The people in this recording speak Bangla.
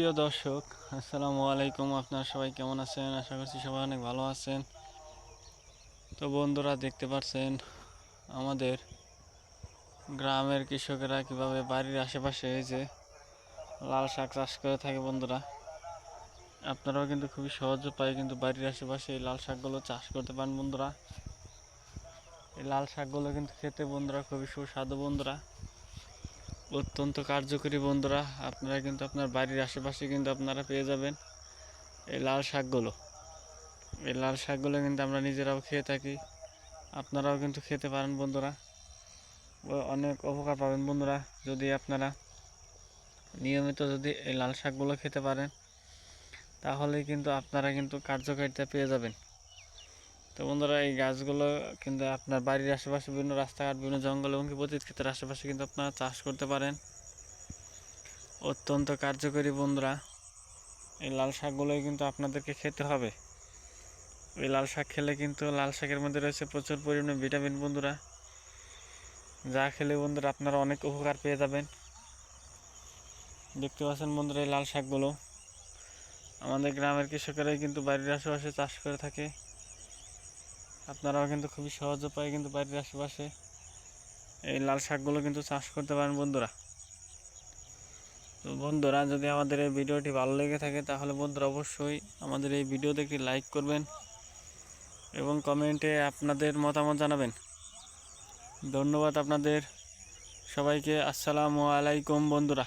প্রিয় দর্শক, আসসালামু আলাইকুম। আপনারা সবাই কেমন আছেন? আশা করছি সবাই অনেক ভালো আছেন। তো বন্ধুরা, দেখতে পাচ্ছেন আমাদের গ্রামের কৃষকেরা কীভাবে বাড়ির আশেপাশে এই যে লাল শাক চাষ করে থাকে বন্ধুরা, আপনারাও কিন্তু খুবই সহজ উপায়ে কিন্তু বাড়ির আশেপাশে এই লাল শাকগুলো চাষ করতে পারেন বন্ধুরা। এই লাল শাকগুলো কিন্তু খেতে বন্ধুরা খুবই সুস্বাদু বন্ধুরা। অত্যন্ত কার্যকরী বন্ধুরা। আপনারা কিন্তু আপনার বাড়ির আশেপাশে কিন্তু আপনারা পেয়ে যাবেন এই লাল শাকগুলো। এই লাল শাকগুলো কিন্তু আমরা নিজেরাও খেয়ে থাকি। আপনারাও কিন্তু খেতে পারেন বন্ধুরা। অনেক উপকার পাবেন বন্ধুরা, যদি আপনারা নিয়মিত যদি এই লাল শাকগুলো খেতে পারেন তাহলে কিন্তু আপনারা কিন্তু কার্যকারিতা পেয়ে যাবেন। তো বন্ধুরা, এই গাছগুলো কিন্তু আপনার বাড়ির আশেপাশে বিভিন্ন রাস্তাঘাট, বিভিন্ন জঙ্গল এবং পতিত ক্ষেত্রের আশেপাশে কিন্তু আপনারা চাষ করতে পারেন। অত্যন্ত কার্যকরী বন্ধুরা, এই লাল শাকগুলোই কিন্তু আপনাদেরকে খেতে হবে। এই লাল শাক খেলে কিন্তু লাল শাকের মধ্যে রয়েছে প্রচুর পরিমাণে ভিটামিন বন্ধুরা। যা খেলে বন্ধুরা আপনারা অনেক উপকার পেয়ে যাবেন। দেখতে পাচ্ছেন বন্ধুরা এই লাল শাকগুলো। আমাদের গ্রামের কৃষকেরাই কিন্তু বাড়ির আশেপাশে চাষ করে থাকে। আপনারাও কিন্তু খুবই সহজ উপায়ে কিন্তু বাড়ির আশেপাশে এই লাল শাকগুলো কিন্তু চাষ করতে পারেন বন্ধুরা। তো বন্ধুরা, যদি আমাদের এই ভিডিওটি ভালো লেগে থাকে, তাহলে বন্ধুরা অবশ্যই আমাদের এই ভিডিওতে একটি লাইক করবেন এবং কমেন্টে আপনাদের মতামত জানাবেন। ধন্যবাদ আপনাদের। সবাইকে আসসালামু আলাইকুম বন্ধুরা।